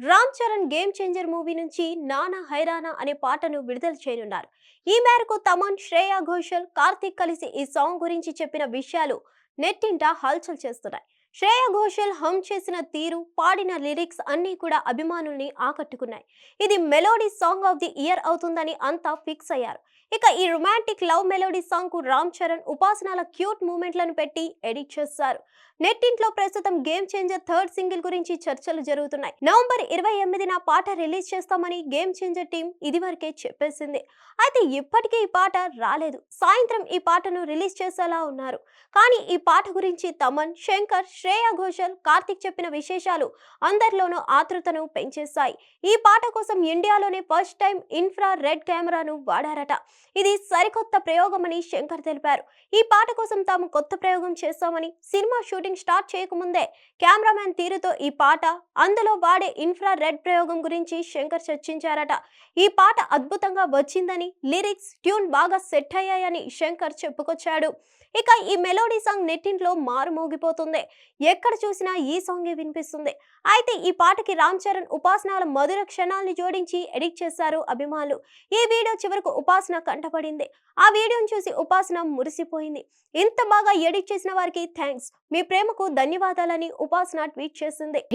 Ram Charan game changer movie నుంచి నానా హైరానా అనే పాటను విడుదల చేయనున్నారు. ఈ మేరకు తమన్ శ్రేయా ఘోషల్ కార్తిక్ కలిసి ఈ సాంగ్ గురించి చెప్పిన విషయాలు నెట్టింట హల్చల్ చేస్తున్నాయి. శ్రేయ ఘోషల్ హమ్ చేసిన తీరు పాడిన లిరిక్స్ అన్నీ కూడా అభిమానుల్ని ఆకట్టుకున్నాయి. ఇది melody song of the year అవుతుందని అంతా ఫిక్స్ అయ్యారు. ఇక ఈ రొమాంటిక్ లవ్ మెలోడీ సాంగ్కు రామ్ చరణ్ ఉపాసనాల క్యూట్ మూమెంట్లను పెట్టి ఎడిట్ చేస్తారు. నెట్టింట్లో ప్రస్తుతం గేమ్ చేంజర్ థర్డ్ సింగిల్ గురించి చర్చలు జరుగుతున్నాయి. నవంబర్ ఇరవై ఎనిమిదిన పాట రిలీజ్ చేస్తామని గేమ్ చేంజర్ టీం ఇదివరకే చెప్పేసింది. అయితే ఇప్పటికీ ఈ పాట రాలేదు. సాయంత్రం ఈ పాటను రిలీజ్ చేసేలా ఉన్నారు. కానీ ఈ పాట గురించి తమన్ శంకర్ శ్రేయా ఘోషల్ కార్తిక్ చెప్పిన విశేషాలు అందరిలోనూ ఆతృతను పెంచేశాయి. ఈ పాట కోసం ఇండియాలోనే ఫస్ట్ టైం ఇన్ఫ్రా రెడ్ కెమెరాను వాడారట. ఇది సరికొత్త ప్రయోగమని శంకర్ తెలిపారు. ఈ పాట కోసం తాము కొత్త ప్రయోగం చేస్తామని సినిమా షూటింగ్ స్టార్ట్ చేయకముందే కెమెరామ్యాన్ తీరుతో ఈ పాట అందులో వాడే ఇన్ఫ్రా రెడ్ ప్రయోగం గురించి శంకర్ చర్చించారట. ఈ పాట అద్భుతంగా వచ్చిందని లిరిక్స్ ట్యూన్ బాగా సెట్ అయ్యాయని శంకర్ చెప్పుకొచ్చాడు. ఇక ఈ మెలోడీ సాంగ్ నెట్టింట్లో మారుమోగిపోతుంది. ఎక్కడ చూసినా ఈ సాంగే వినిపిస్తుంది. అయితే ఈ పాటకి రామ్ చరణ్ ఉపాసనాల మధుర క్షణాల్ని జోడించి ఎడిట్ చేశారు అభిమానులు. ఈ వీడియో చివరకు ఉపాసన కంటపడింది. ఆ వీడియోను చూసి ఉపాసన మురిసిపోయింది. ఇంత బాగా ఎడిట్ చేసిన వారికి థ్యాంక్స్ మీ ప్రేమకు ధన్యవాదాలని ఉపాసన ట్వీట్ చేసింది.